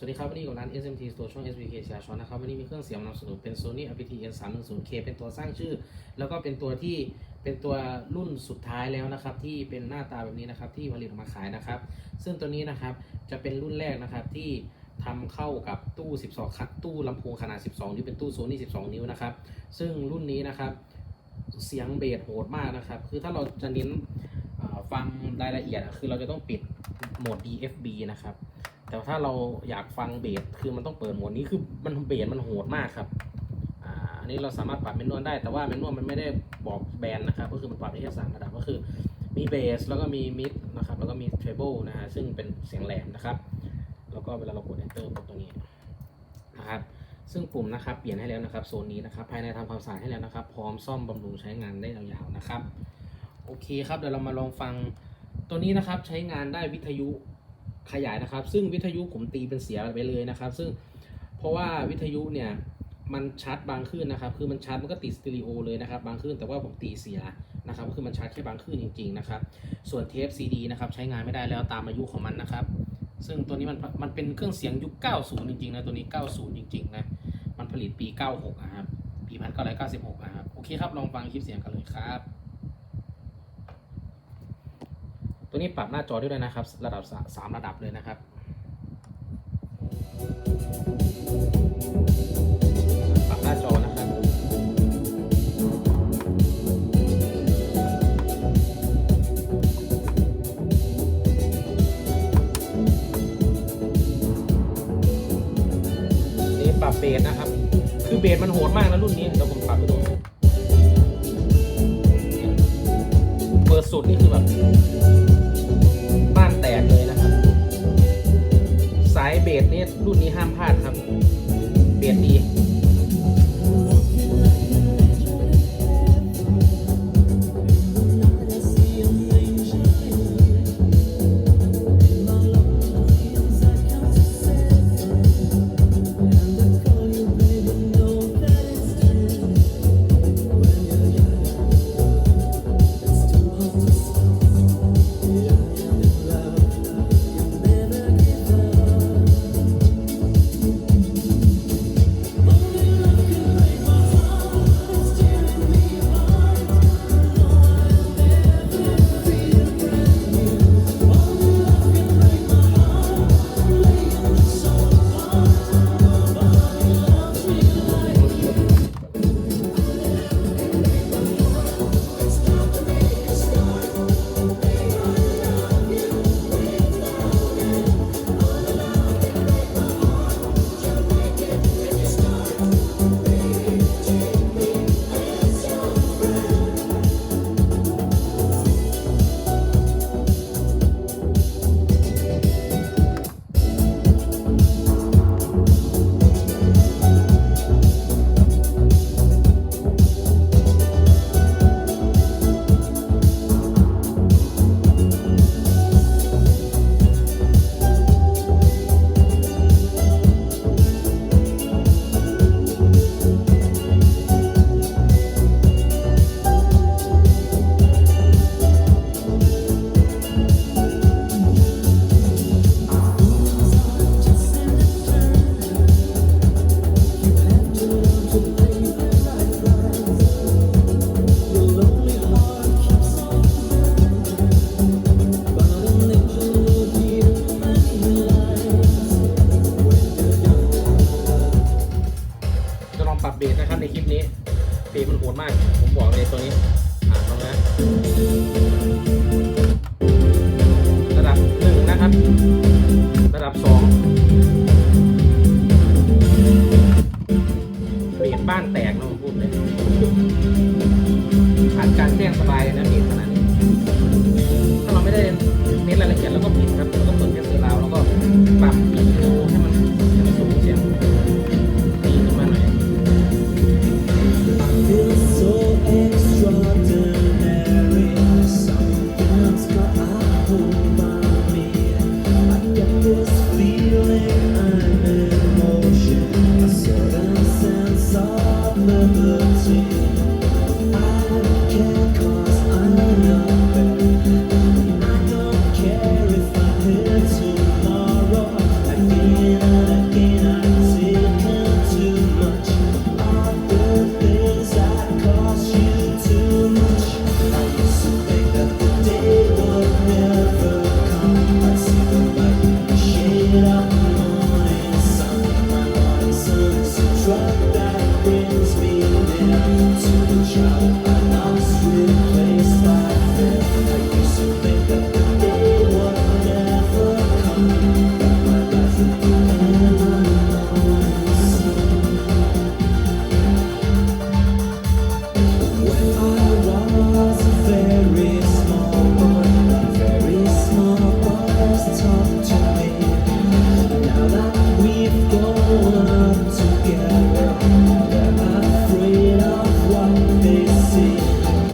สวัสดีครับวันนี้กับร้าน SMT Store ช่อง SBK เชียร์ชอนนะครับวันนี้มีเครื่องเสียงมานำเสนอเป็น Sony APT N 3 1 0 K เป็นตัวสร้างชื่อ แล้วก็เป็นตัวที่เป็นตัวรุ่นสุดท้ายแล้วนะครับ ที่เป็นหน้าตาแบบนี้นะครับที่ผลิตออกมาขายนะครับ ซึ่งตัวนี้นะครับจะเป็นรุ่นแรกนะครับที่ทำเข้ากับตู้ 12 คัดตู้ลำโพงขนาด 12 นิ้วเป็นตู้ Sony 12 นิ้วนะครับ ซึ่งรุ่นนี้นะครับเสียงเบสโหดมากนะครับ คือถ้าเราจะเน้นฟังรายละเอียดคือเราจะต้องปิดโหมด DFB นะครับ แต่ถ้าเราอยากฟังเบสคือมันต้องเปิดโหมดนี้คือมันเบสมันโหดมากครับอันนี้เราสามารถปรับเมนวลได้แต่ว่าเมนวลมันไม่ได้บอกแบนนะครับ ก็คือมันปรับได้แค่สามระดับก็คือมีเบสแล้วก็มีมิดนะครับ แล้วก็มีเทรเบิลนะฮะซึ่งเป็นเสียงแหลมนะครับ แล้วก็เวลาเรากด enter กดตรงนี้นะครับซึ่งปุ่มนะครับเปลี่ยนให้แล้วนะครับโซนนี้นะครับภายในทำความสะอาดให้แล้วนะครับ พร้อมซ่อมบำรุงใช้งานได้ยาวๆนะครับ โอเคครับเดี๋ยวเรามาลองฟังตัวนี้นะครับใช้งานได้วิทยุ ขยายนะครับ ซึ่งวิทยุผมตีเป็นเสียไปเลยนะครับ ซึ่งเพราะว่าวิทยุเนี่ยมันชัดบางคลื่นนะครับ คือมันชัดมันก็ติดสเตอริโอเลยนะครับ บางคลื่นแต่ว่าผมตีเสียนะครับ ก็คือมันชัดแค่บางคลื่นจริง ๆ นะครับ ส่วนเทปซีดีนะครับใช้งานไม่ได้แล้วตามอายุของมันนะครับ ซึ่งตัวนี้มันมันเป็นเครื่องเสียงยุค 90 จริงๆนะตัวนี้ 90 จริงๆนะ มันผลิตปี 96 นะครับ ปี 1996 นะครับ โอเคครับ ลองฟังคลิปเสียงกันเลยครับ ตัวนี้ปรับหน้าจอได้ด้วยนะครับ ระดับ 3 ระดับเลยนะครับปรับหน้าจอนะครับ นี่ปรับเบสนะครับ คือเบสมันโหดมากนะรุ่นนี้เดี๋ยวผมปรับไปดูเปิดสุดนี่คือแบบ เบสนะครับในคลิปนี้เพลงมันโหดมาก ผมบอกเลยตัวนี้อ่านลองนะระดับหนึ่งนะครับ ระดับสองเบสบ้านแตกนะผมพูดเลยผ่านการแจ้งสบายเลยนะเบสขนาดนี้ ถ้าเราไม่ได้เน้นรายละเอียดแล้วก็ผิดครับ